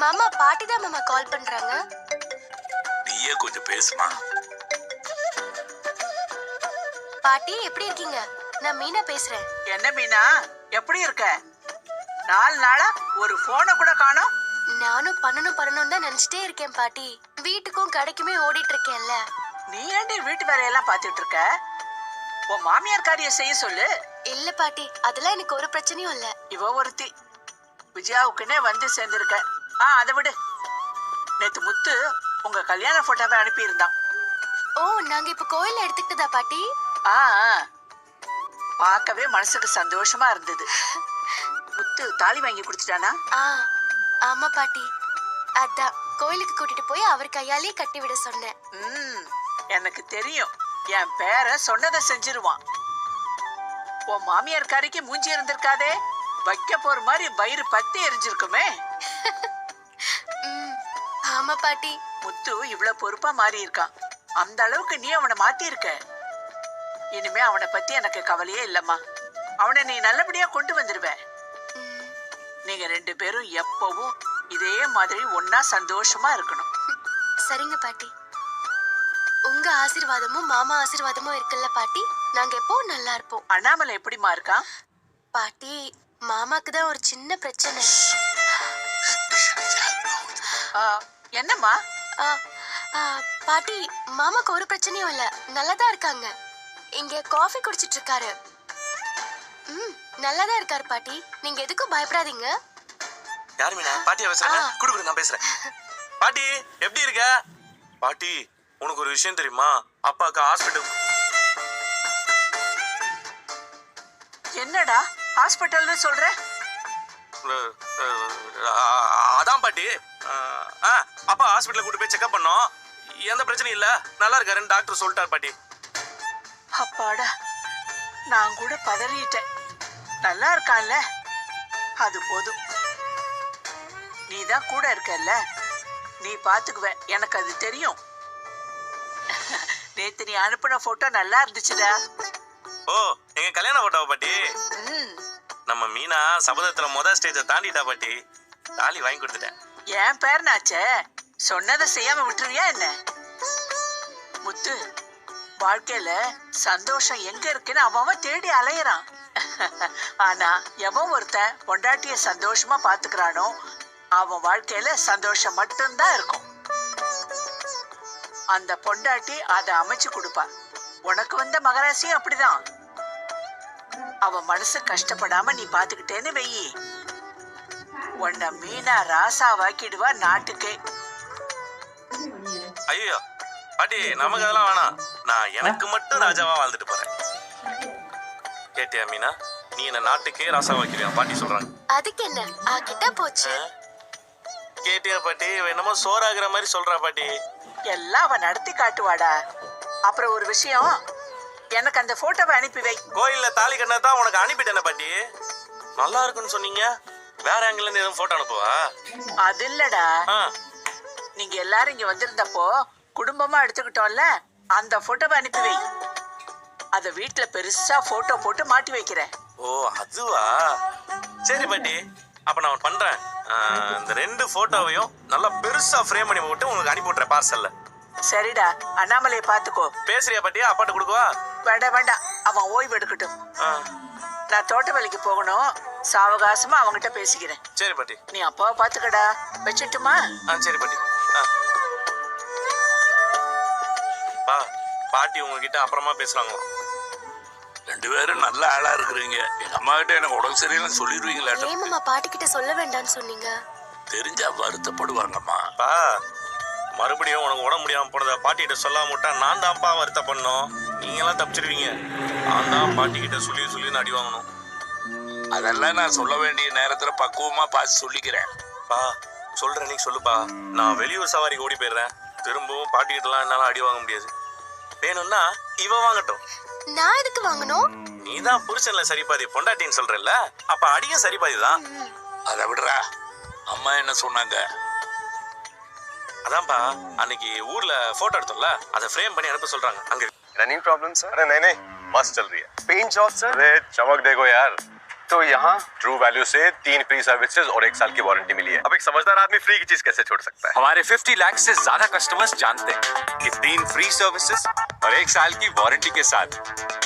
மாமா பாட்டி தான் மாமா கால் பண்றாங்க. நீயே கொஞ்சம் பேசுமா. பாட்டி எப்படி இருக்கீங்க? நான் மீனா பேசுறேன். என்ன மீனா? எப்படி இருக்க? நாலு நாளா ஒரு போனை கூட காணோம். நானும் பண்ணணும் பண்ணணும் தான் நினைச்சிட்டே இருக்கேன் பாட்டி. வீட்டுக்கும் கடைக்குமே ஓடிட்டு இருக்கேன்ல. நீ ஏண்டி வீட்டு வேலையெல்லாம் பார்த்துட்டு இருக்க? உன் மாமியார் காரியம் செய்ய சொல்லு. இல்ல பாட்டி. அதெல்லாம் எனக்கு ஒரு பிரச்சனையும் இல்ல. இவ ஒருத்தி. விஜயாவுக்குன்னே வந்து சேர்ந்திருக்க. ஆ அதை விடு. நேத்து முத்து உங்க கல்யாண போட்டோவை அனுப்பியிருந்தான். ஓ நாங்க இப்ப கோயில்ல எடுத்துக்கிட்டதா பாட்டி? ஆ ஆ. பார்க்கவே மனசுக்கு சந்தோஷமா இருந்தது. முத்து தாலி வாங்கி கொடுத்துட்டானா? ஆ ஆமா பாட்டி. அதான் கோயிலுக்கு கூட்டிட்டு போய் அவர் கையாலே கட்டி விட சொன்னேன். ம் எனக்கு தெரியும். என் பேர சொன்னதை செஞ்சிருவான். உன் மாமியார் காரிக்கு மூஞ்சி இருந்திருக்காதே. வைக்க போற மாதிரி வயிறு பத்தி எரிஞ்சிருக்குமே. ஆமா பாட்டி முத்து இவ்வளவு பொறுப்பா மாறி இருக்கான் அந்த அளவுக்கு நீ அவனை மாத்தி இருக்க இனிமே அவனை பத்தி எனக்கு கவலையே இல்லம்மா அவனை நீ நல்லபடியா கொண்டு வந்துருவ நீங்க ரெண்டு பேரும் எப்பவும் இதே மாதிரி ஒன்னா சந்தோஷமா இருக்கணும் சரிங்க பாட்டி உங்க ஆசீர்வாதமும் மாமா ஆசீர்வாதமும் இருக்குல்ல பாட்டி நாங்க எப்பவும் நல்லா இருப்போம் அண்ணாமலை எப்படிமா இருக்கான் பாட்டி மாமாக்கு தான் ஒரு சின்ன பிரச்சனை ஆ, என்னம்மா? பாட்டி மாமாக்கு ஒரு பிரச்சனையும் இல்ல. நல்லதா இருக்காங்க. இங்க காஃபி குடிச்சிட்டு இருக்காரு ம் நல்லதா இருக்காரு பாட்டி. நீங்க எதுக்கும் பயப்படாதீங்க. யார் மீனா? பாட்டியா பேசுறாங்க ஆ. குடு குடு நான் பேசுறேன். பாட்டி எப்படி இருக்க? பாட்டி உனக்கு ஒரு விஷயம் தெரியுமா? அப்பாவுக்கு ஹாஸ்பிட்டல் என்னடா? ஹாஸ்பிட்டல்னு சொல்ற? அதான் பாட்டி. ஆ அப்பா ஹாஸ்பிட்டல் கூட்டு போய் செக்அப் பண்ணோம். எந்த பிரச்சனையும் இல்ல. நல்லா இருக்காருன்னு டாக்டர் சொல்லிட்டார் பாட்டி. அப்பாடா நான் கூட பதறிட்டேன். நல்லா இருக்கான்ல? அது போதும். நீ தான் கூட இருக்கல்ல? நீ பாத்துக்குவ. எனக்கு அது தெரியும். நேத்து நீ அனுப்பின போட்டோ நல்லா இருந்துச்சுடா. ஓ எங்க கல்யாண போட்டோவா பாட்டி? ம். நம்ம மீனா சபதத்துல முத ஸ்டேஜ தாண்டிட்டா பாட்டி. தாலி வாங்கி கொடுத்துட்டேன். என் பேரனாச்சே சொன்னதை செய்யாம விட்டுருவியா என்ன? முத்து வாழ்க்கையில சந்தோஷம் எங்க இருக்குன்னு அவன் அவன் தேடி அலையறான். ஆனா எவன் ஒருத்தன் பொண்டாட்டிய சந்தோஷமா பாத்துக்கிறானோ அவன் வாழ்க்கையில சந்தோஷம் மட்டும்தான் இருக்கும். அந்த பொண்டாட்டி அதை அமைச்சு கொடுப்பா. உனக்கு வந்த மகராசியும் அப்படிதான். அவன் மனசு கஷ்டப்படாம நீ பாத்துக்கிட்டேன்னு வெயி. உன்னை மீனா ராசாவாக்கிடுவா நாட்டுக்கே. ஐயோ பாட்டி நமக்கு அதெல்லாம் வேணாம். நான் எனக்கு மட்டும் ராஜாவா வாழ்ந்துட்டு போறேன். கேட்டியா மீனா? நீ என்ன நாட்டுக்கே ராசா வைக்கிறியா பாட்டி சொல்றாங்க. அதுக்கு என்ன? ஆ கிட்ட போச்சு கேட்டியா பாட்டி? என்னமோ சோறாகிற மாதிரி சொல்றா பாட்டி. எல்லாம் அவன் நடத்தி காட்டுவாடா. அப்புறம் ஒரு விஷயம் எனக்கு அந்த போட்டோவை அனுப்பி வை. கோயில்ல தாலி கட்டினதான் உனக்கு அனுப்பிட்டேனே பாட்டி. நல்லா இருக்குன்னு சொன்னீங்க. வேற ஆங்கில இருந்து எதுவும் போட்டோ அனுப்புவா? அது இல்லடா. ஆ, நீங்க எல்லாரும் இங்க வந்திருந்தப்போ குடும்பமா எடுத்துக்கிட்டோம்ல அந்த போட்டோவை அனுப்பி வை. அத வீட்ல பெருசா போட்டோ போட்டு மாட்டி வைக்கிறேன். ஓ அதுவா? சரி பாட்டி அப்ப நான் ஒண்ணு பண்றேன். ஆ, இந்த ரெண்டு போட்டோவையும் நல்லா பெருசா ஃப்ரேம் பண்ணி போட்டு உங்களுக்கு அனுப்பி விட்றேன் பார்சல்ல சரிடா அண்ணாமலையை பாத்துக்கோ பேசுறியா பாட்டி? அப்பாட்ட கொடுக்கவா? வேண்டாம் வேண்டாம். அவன் ஓய்வு எடுக்கட்டும். நான் தோட்ட வேலைக்கு போகணும். சாவகாசமா அவன்கிட்ட பேசிக்கிறேன். சரி பாட்டி. நீ அப்பாவை பாத்துக்கடா வச்சுட்டுமா? ஆ சரி பாட்டி. பா பாட்டி உங்ககிட்ட அப்புறமா பேசுறாங்க ரெண்டு பேரும் நல்ல ஆளா இருக்கிறீங்க. எங்க அம்மா கிட்ட எனக்கு உடம்பு சரியில்லைன்னு சொல்லிடுவீங்களாட்டும் ஏன் மாமா பாட்டி கிட்ட சொல்ல வேண்டாம்னு சொன்னீங்க? தெரிஞ்சா வருத்தப்படுவாங்கம்மா. பா மறுபடியும் உனக்கு உடம்பு முடியாம போனத பாட்டிகிட்ட சொல்லாம விட்டா நான் தான்ப்பா வருத்த பண்ணோம் நீங்க எல்லாம் தப்பிச்சிருவீங்க. நான் தான் பாட்டி கிட்ட சொல்லி சொல்லி அடி வாங்கணும். அதெல்லாம் நான் சொல்ல வேண்டிய நேரத்துல பக்குவமா பார்த்து சொல்லிக்கிறேன். பா சொல்ற நீ சொல்லுப்பா. நான் வெளியூர் சவாரிக்கு ஓடி போயிடுறேன். திரும்பவும் பாட்டி கிட்டலாம் என்னால அடி வாங்க முடியாது. வேணும்னா இவ வாங்கட்டும். நான் எதுக்கு வாங்கணும்? நீ தான் புருஷன்ல சரிபாதி பொண்டாட்டின்னு சொல்றல்ல. அப்ப அடியும் சரிபாதி தான். அதை விடுறா. அம்மா என்ன சொன்னாங்க? அதான்ப்பா அன்னைக்கு ஊர்ல போட்டோ எடுத்தோம்ல அதை ஃப்ரேம் பண்ணி அனுப்ப சொல்றாங்க அங்க रनिंग प्रॉब्लम सर अरे नहीं नहीं मस्त चल रही है पेंट जॉब सर अरे चमक देखो यार तो यहाँ ट्रू वैल्यू से तीन फ्री सर्विसेज और एक साल की वारंटी मिली है अब एक समझदार आदमी फ्री की चीज कैसे छोड़ सकता है हमारे 50 लाख से ज्यादा कस्टमर्स जानते हैं कि तीन फ्री सर्विसेज और एक साल की वारंटी के साथ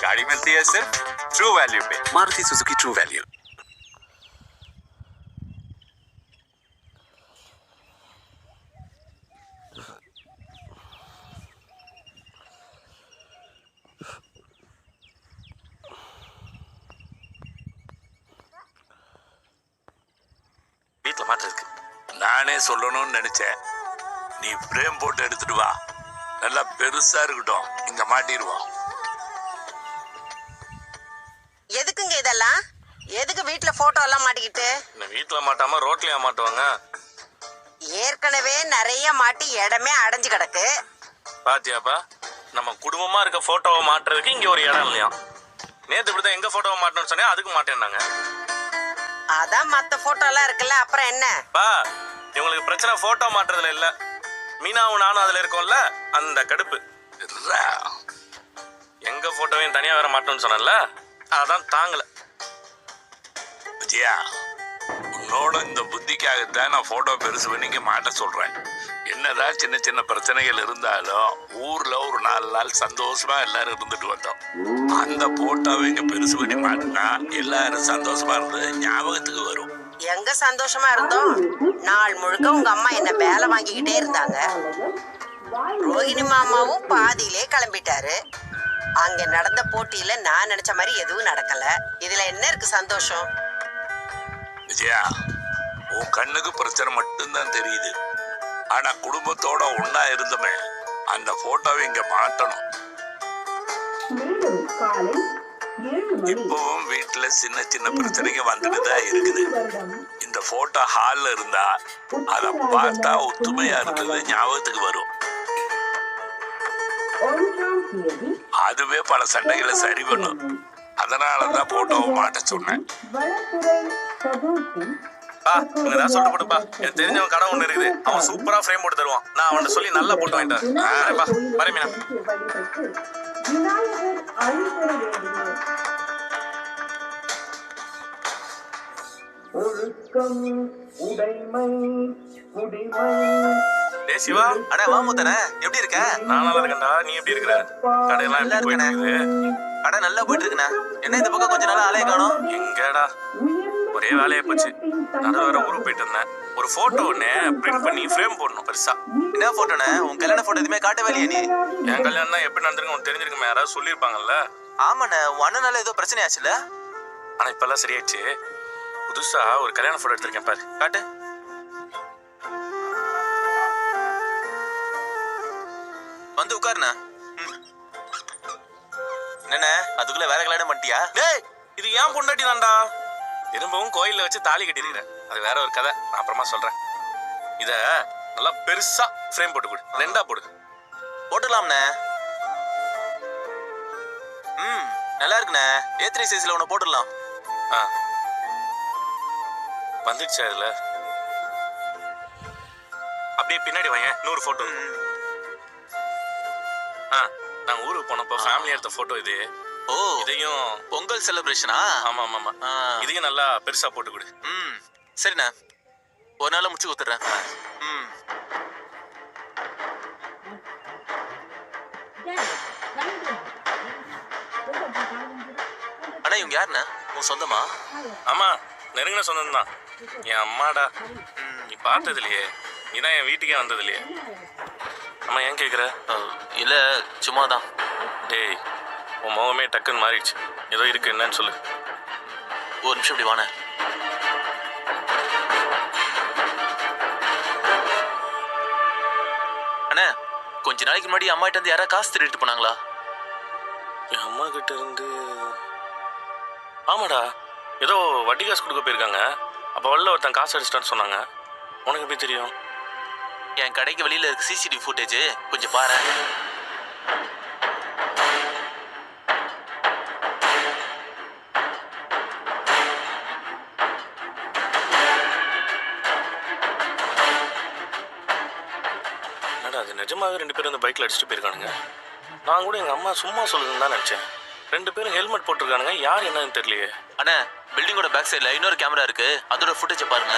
गाड़ी मिलती है सिर्फ ट्रू वैल्यू पे मारुति सुजुकी ट्रू वैल्यू நானே சொல்லணும்னு நினைச்சேன். நீ பிரேம் போட்டு எடுத்துட்டு வா. நல்லா பெருசா இருக்கட்டும். இங்க மாட்டிடுவோம் எதுக்குங்க இதெல்லாம்? எதுக்கு வீட்ல போட்டோ எல்லாம் மாட்டிக்கிட்டு? இந்த வீட்டில் மாட்டாம ரோட்லயா மாட்டுவாங்க? ஏற்கனவே நிறைய மாட்டி இடமே அடைஞ்சு கிடக்கு. பாத்தியாப்பா? நம்ம குடும்பமா இருக்க போட்டோவை மாட்டுறதுக்கு இங்க ஒரு இடம் இல்லையா? நேத்து இப்படிதான் எங்க போட்டோவை மாட்டணும்னு சொன்னேன் அதுக்கு மாட்டேன்னாங்க. அதான் மத்த போட்டோ எல்லாம் இருக்குல்ல அப்புறம் என்ன? இவங்களுக்கு பிரச்சனை போட்டோ மாட்டுறதுல இல்ல. மீனாவும் நானும் அதுல இருக்கோம்ல அந்த கடுப்பு. எங்க போட்டோவையும் தனியா வேற மாட்டோம்னு சொன்னேன்ல அதான் தாங்கல. விஜயா உன்னோட இந்த புத்திக்காகத்தான் நான் போட்டோ பெருசு பண்ணிக்க மாட்ட சொல்றேன். என்னதான் சின்ன சின்ன பிரச்சனைகள் இருந்தாலும் ஊர்ல ஒரு நாலு நாள் சந்தோஷமா எல்லாரும் இருந்துட்டு வந்தோம். அந்த போட்டோவை இங்க பெருசு பண்ணி மாட்டினா எல்லாரும் சந்தோஷமா இருந்தது ஞாபகத்துக்கு வரும். எங்க சந்தோஷமா இருந்தோம்? நாள் முழுக்க உங்க அம்மா என்ன வேலை வாங்கிக்கிட்டே இருந்தாங்க. ரோஹிணி மாமாவும் பாதியிலே கிளம்பிட்டாரு. அங்க நடந்த போட்டியில நான் நினைச்ச மாதிரி எதுவும் நடக்கல. இதுல என்ன இருக்கு சந்தோஷம்? விஜயா உன் கண்ணுக்கு பிரச்சனை மட்டும்தான் தெரியுது. ஆனா குடும்பத்தோட ஒண்ணா இருந்தோமே அந்த போட்டோவை இங்க மாட்டணும். இப்பவும் வீட்டுல சின்ன சின்ன பிரச்சனைங்க வந்துட்டுதான் இருக்குது. இந்த போட்டோ ஹால்ல இருந்தா அத பார்த்தா ஒத்துமையா இருந்தது ஞாபகத்துக்கு வரும். அதுவே பல சண்டைகளை சரி பண்ணும். அதனாலதான் போட்டோவை மாட்ட சொன்னேன். வளத்துறை பா சொல்லிட்டு போட்டுப்பா எனக்கு தெரிஞ்சவன் கடை ஒண்ணு இருக்குது. அவன் சூப்பரா ஃப்ரேம் போட்டு தருவான். நான் அவன்கிட்ட சொல்லி நல்லா போட்டு வாங்கிட்டேன் வரேன். மீனா. ஒழுக்கம் உடைமை குடிமை. டேய் சிவா அட வா முத்தனே எப்படி இருக்க? நான் நல்லா இருக்கேன்டா நீ எப்படி இருக்கிற? கடையெல்லாம் எப்படி போயிட்டு இருக்குது? அட நல்லா போயிட்டு இருக்குண்ணே. என்ன இந்த பக்கம் கொஞ்ச நாள் ஆளைய காணோம்? எங்கடா? ஒரே வேலையா போச்சு. நடுவில் வேற ஊருக்கு போயிட்டு இருந்தேன். ஒரு போட்டோ ஒண்ணு பிரிண்ட் பண்ணி ஃப்ரேம் போடணும் பெருசா. என்ன போட்டோண்ணே உன் கல்யாண போட்டோ எதுவுமே காட்டவே இல்லையே நீ. என் கல்யாணம் எப்படி நடந்திருக்கு உனக்கு தெரிஞ்சிருக்குமே. யாராவது சொல்லியிருப்பாங்கல்ல. ஆமாண்ணே உன் அண்ணனால ஏதோ பிரச்சனை ஆச்சுல? ஆனா இப்பெல்லாம் சரியாச்சு புதுசா ஒரு கல்யாண போட்டோ எடுத்திருக்கேன் பாரு. காட்டு. வந்து உட்காருண்ணா. ம். என்னண்ணே அதுக்குள்ள வேற கல்யாணம் பண்ணிட்டியா? டேய் இது ஏன் பொண்டாட்டி தான்டா திரும்பவும் கோயில்ல வச்சு தாலி கட்டியிருக்கிறேன். அது வேற ஒரு கதை. நான் அப்புறமா சொல்றேன். இத நல்லா பெருசா ஃப்ரேம் போட்டு கொடு. ரெண்டா போடு. போட்டுக்கலாம்ண்ணே ம் நல்லா இருக்குண்ணே. ஏ த்ரீ சைஸ்ல ஒன்று போட்டுடலாம். ஆ. வந்துடுச்சா இதுல? அப்படியே பின்னாடி வாங்க நூறு போட்டோ ஆ நாங்க ஊருக்கு போனப்போ ஃபேமிலி எடுத்த போட்டோ இது. ஓ இதையும் பொங்கல் செலிப்ரேஷனா ஆமா ஆமா ஆமா ஆ. இதையும் நல்லா பெருசா போட்டு கொடு. ம் சரிண்ணே. ஒரு நாள் முடிச்சு கொடுத்துட்றேன். ம். அண்ணா இவங்க யாருண்ணே? உன் சொந்தமா? ஆமா. நெருங்கின சொந்தம் தான் என் அம்மாடா. நீ பார்த்தது இல்லையே நீ தான் என் வீட்டுக்கே வந்தது இல்லையே அம்மா ஏன் கேட்குற இல்ல சும்மா தான் டேய் உன் முகமே டக்குன்னு மாறிடுச்சு. ஏதோ இருக்கு என்னன்னு சொல்லு. ஒரு நிமிஷம் இப்படி வாண்ணே அண்ணே கொஞ்ச நாளைக்கு முன்னாடி அம்மாட்ட இருந்து யாராவது காசு திருடிட்டு போனாங்களா? என் அம்மா கிட்ட இருந்து ஆமாடா. ஏதோ வட்டி காசு கொடுக்க போயிருக்காங்க. அப்போ வெளில ஒருத்தன் காசு அடிச்சிட்டான்னு சொன்னாங்க. உனக்கு எப்படி தெரியும்? என் கடைக்கு வெளியில இருக்கு சிசிடிவி ஃபுட்டேஜ் கொஞ்சம் பாரு என்னடா அது நிஜமாவே ரெண்டு பேரும் இந்த பைக்கில் அடிச்சுட்டு போயிருக்கானுங்க. நான் கூட எங்கள் அம்மா சும்மா சொல்லுதுன்னு தான் நினச்சேன். ரெண்டு பேரும் ஹெல்மெட் போட்டிருக்கானுங்க. யார் என்னன்னு தெரியலையே. அண்ணே பில்டிங்கோட பேக் சைடில் இன்னொரு கேமரா இருக்கு. அதோட ஃபுட்டேஜை பாருங்க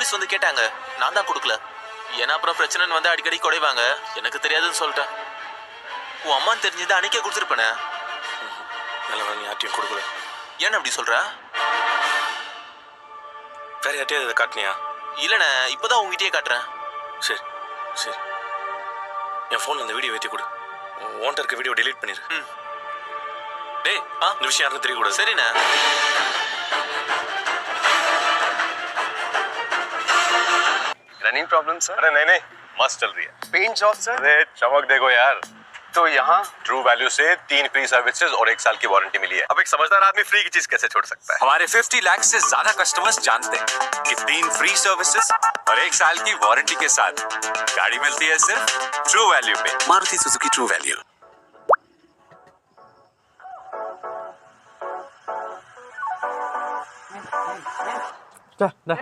போலீஸ் வந்து கேட்டாங்க. நான் தான் கொடுக்கல. ஏன்னா அப்புறம் பிரச்சனைன்னு வந்து அடிக்கடி குறைவாங்க. எனக்கு தெரியாதுன்னு சொல்லிட்டேன். உன் அம்மான்னு தெரிஞ்சது அன்னைக்கே கொடுத்துருப்பேனே. நல்ல நீ யார்ட்டையும் கொடுக்கல. ஏன் அப்படி சொல்ற? வேற யார்ட்டையும் இதை காட்டினியா? இல்லைண்ணே இப்போதான் உங்ககிட்டயே காட்டுறேன். சரி சரி. என் ஃபோனில் இந்த வீடியோ ஏற்றி கொடு. ஓன்ட்ட இருக்க வீடியோ delete பண்ணிடு. டேய் ஆ? இந்த விஷயம் யாருக்கும் தெரியக்கூடாது. சரிண்ணே. रनिंग प्रॉब्लम सर अरे नहीं नहीं मस्त चल रही है। पेंट जॉब सर अरे चमक देखो यार। तो यहाँ? ट्रू वैल्यू से तीन फ्री सर्विसेज़ और एक साल की वारंटी मिली है। अब एक समझदार आदमी फ्री की चीज़ कैसे छोड़ सकता है? हमारे 50 लाख से ज़्यादा कस्टमर्स जानते हैं कि तीन फ्री सर्विसेज़ और एक साल की वारंटी के साथ गाड़ी मिलती है सिर्फ़ ट्रू वैल्यू पे। Maruti Suzuki true value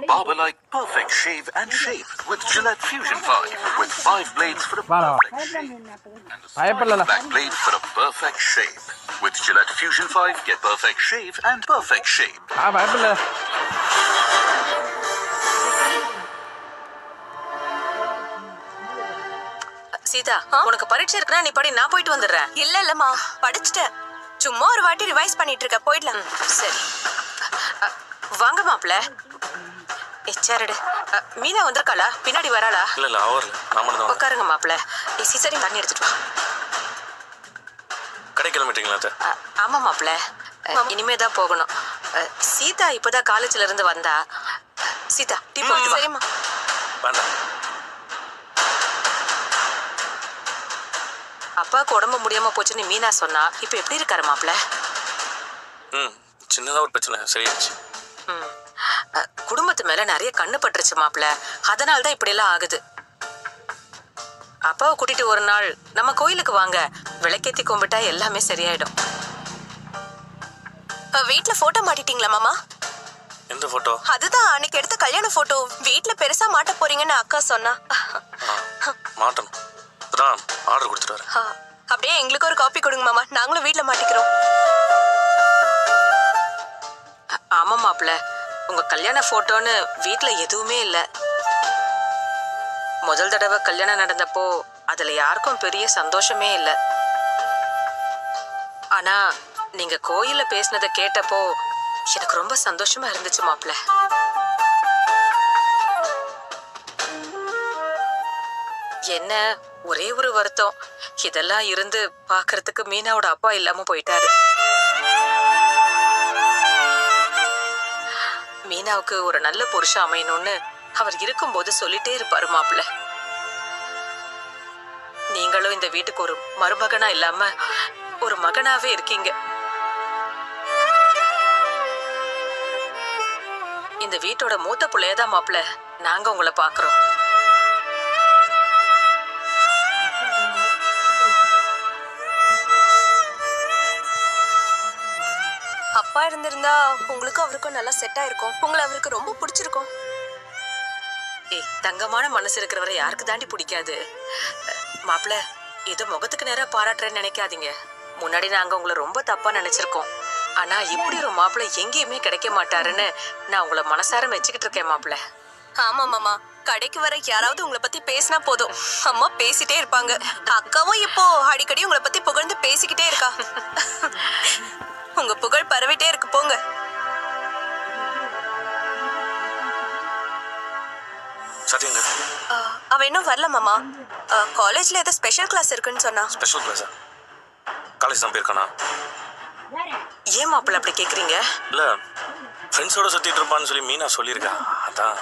Barber like perfect shave and shape with Gillette Fusion 5 with five blades for a perfect shave. And a smart back blade for a perfect shape. With Gillette Fusion 5, get perfect shave and perfect shape. Sita உனக்கு பரீட்சை இருக்குன்னா நீ படி நான் போயிட்டு வந்துடுறேன் இல்ல இல்லம்மா படிச்சுட்டேன் சும்மா ஒரு வாட்டி ரிவைஸ் பண்ணிட்டு இருக்க போயிடலாம் சரி வாங்க மாப்ள எச்சாரடு மீனா வந்திருக்காளா? பின்னாடி வராளா? இல்லை இல்லை அவரில் நான் உட்காருங்க மாப்ள சீசரி தண்ணி எடுத்துட்டு வா. கடை கிளம்பிட்டீங்களா ஆமா மாப்ள அ, இனிமே தான் போகணும். சீதா இப்பதான் காலேஜ்ல இருந்து வந்தா. சீதா டீ போட்டு வா. சரிம்மா. வேண்டாம். அப்பாவுக்கு உடம்பு முடியாம போச்சுன்னு மீனா சொன்னா இப்ப எப்படி இருக்காரு மாப்ள ம் சின்னதாக ஒரு பிரச்சனை. சரியாச்சு ம். குடும்பத்து மேல நிறைய கண்ணு பட்டுருச்சு மாப்ள அதனால தான் இப்படி எல்லாம் ஆகுது. அப்பாவை கூட்டிட்டு ஒரு நாள் நம்ம கோயிலுக்கு வாங்க. விளக்கேத்தி கும்பிட்டா எல்லாமே சரியாயிடும். வீட்ல போட்டோ மாட்டிட்டீங்களா மாமா? எந்த ஃபோட்டோ அதுதான் அன்னைக்கு எடுத்த கல்யாண போட்டோ வீட்ல பெருசா மாட்ட போறீங்கன்னு அக்கா சொன்னா. மாட்டணும். இப்பதான் ஆர்டர் கொடுத்துட்டு அப்படியே எங்களுக்கு ஒரு காப்பி கொடுங்க மாமா. நாங்களும் வீட்ல மாட்டிக்கிறோம். ஆமா மாப்ள உங்க கல்யாண போட்டோன்னு வீட்டுல எதுவுமே இல்ல. முதல் தடவை கல்யாணம் நடந்தப்போ அதுல யாருக்கும் பெரிய சந்தோஷமே இல்ல. ஆனா நீங்க கோயில்ல பேசினதை கேட்டப்போ எனக்கு ரொம்ப சந்தோஷமா இருந்துச்சு மாப்ள. என்ன ஒரே ஒரு வருத்தம். இதெல்லாம் இருந்து பாக்குறதுக்கு மீனாவோட அப்பா இல்லாம போயிட்டாரு. மீனாவுக்கு ஒரு நல்ல புருஷன் அமையணும்னு அவர் இருக்கும்போது சொல்லிட்டே இருப்பாரு மாப்பிள்ள. நீங்களும் இந்த வீட்டுக்கு ஒரு மருமகனா இல்லாம ஒரு மகனாவே இருக்கீங்க. இந்த வீட்டோட மூத்த பிள்ளையதான் மாப்பிள்ள. நாங்க உங்களை பாக்குறோம். அப்பா இருந்திருந்தா உங்களுக்கும் அவருக்கும் நல்லா செட் ஆயிருக்கும். உங்களை அவருக்கு ரொம்ப பிடிச்சிருக்கும். ஏய் தங்கமான மனசு இருக்கிறவரை யாருக்கு தாண்டி பிடிக்காது? மாப்பிள்ள ஏதோ முகத்துக்கு நேரா பாராட்டுறேன்னு நினைக்காதீங்க. முன்னாடி நாங்க உங்களை ரொம்ப தப்பா நினைச்சிருக்கோம். ஆனா இப்படி ஒரு மாப்பிள்ளை எங்கேயுமே கிடைக்க மாட்டாருன்னு நான் உங்களை மனசார மெச்சுக்கிட்டு இருக்கேன் மாப்பிள்ள ஆமா மாமா. கடைக்கு வர யாராவது உங்களை பத்தி பேசினா போதும். அம்மா பேசிட்டே இருப்பாங்க. அக்காவும் இப்போ அடிக்கடி உங்களை பத்தி புகழ்ந்து பேசிக்கிட்டே இருக்கா. புகழ் பரவிட்டே இருக்கு போங்க. சத்யங்க. ஆ, அவ இன்னும் வரல மாமா. காலேஜ்ல ஏதோ ஸ்பெஷல் கிளாஸ் இருக்குன்னு சொன்னா. ஸ்பெஷல் கிளாஸா காலேஜ் தான் போயிருக்கானா? ஏன் மாப்பிள்ள அப்படி கேக்குறீங்க? இல்ல ஃப்ரெண்ட்ஸோட சுத்திட்டு இருப்பான்னு சொல்லி மீனா சொல்லியிருக்கா. அதான்.